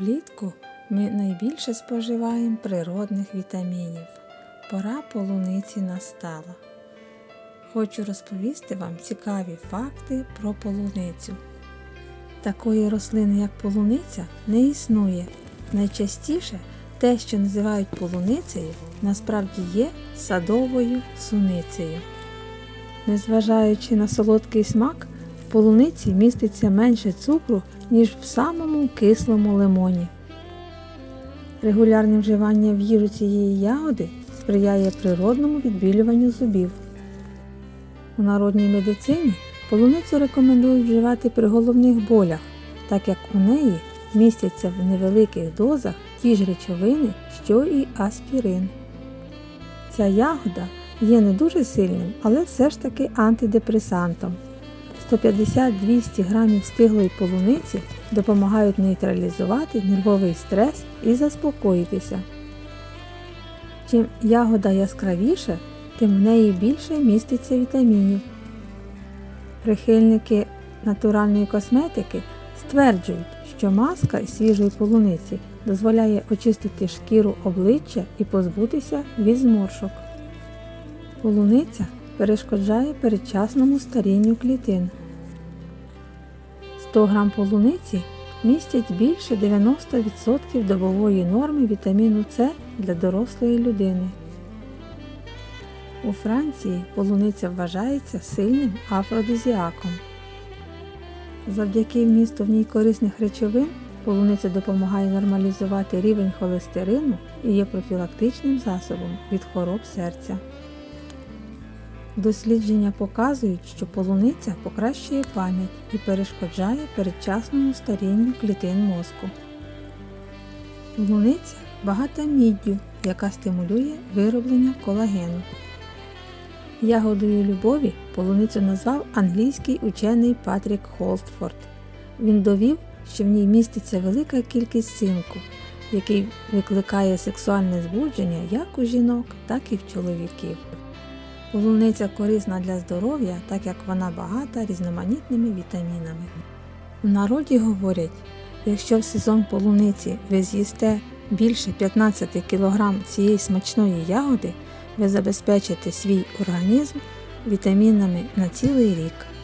Влітку ми найбільше споживаємо природних вітамінів. Пора полуниці настала. Хочу розповісти вам цікаві факти про полуницю. Такої рослини, як полуниця, не існує. Найчастіше те, що називають полуницею, насправді є садовою суницею. Незважаючи на солодкий смак, в полуниці міститься менше цукру, ніж в самому кислому лимоні. Регулярне вживання в їжу цієї ягоди сприяє природному відбілюванню зубів. У народній медицині полуницю рекомендують вживати при головних болях, так як у неї містяться в невеликих дозах ті ж речовини, що і аспірин. Ця ягода є не дуже сильним, але все ж таки антидепресантом. 150-200 грамів стиглої полуниці допомагають нейтралізувати нервовий стрес і заспокоїтися. Чим ягода яскравіша, тим в неї більше міститься вітамінів. Прихильники натуральної косметики стверджують, що маска із свіжої полуниці дозволяє очистити шкіру обличчя і позбутися від зморшок. Полуниця перешкоджає передчасному старінню клітин. 100 грам полуниці містять більше 90% добової норми вітаміну С для дорослої людини. У Франції полуниця вважається сильним афродизіаком. Завдяки вмісту в ній корисних речовин полуниця допомагає нормалізувати рівень холестерину і є профілактичним засобом від хвороб серця. Дослідження показують, що полуниця покращує пам'ять і перешкоджає передчасному старінню клітин мозку. Полуниця багата міддю, яка стимулює вироблення колагену. Ягодою любові полуницю назвав англійський учений Патрік Холтфорд. Він довів, що в ній міститься велика кількість цинку, який викликає сексуальне збудження як у жінок, так і в чоловіків. Полуниця корисна для здоров'я, так як вона багата різноманітними вітамінами. В народі говорять, якщо в сезон полуниці ви з'їсте більше 15 кг цієї смачної ягоди, ви забезпечите свій організм вітамінами на цілий рік.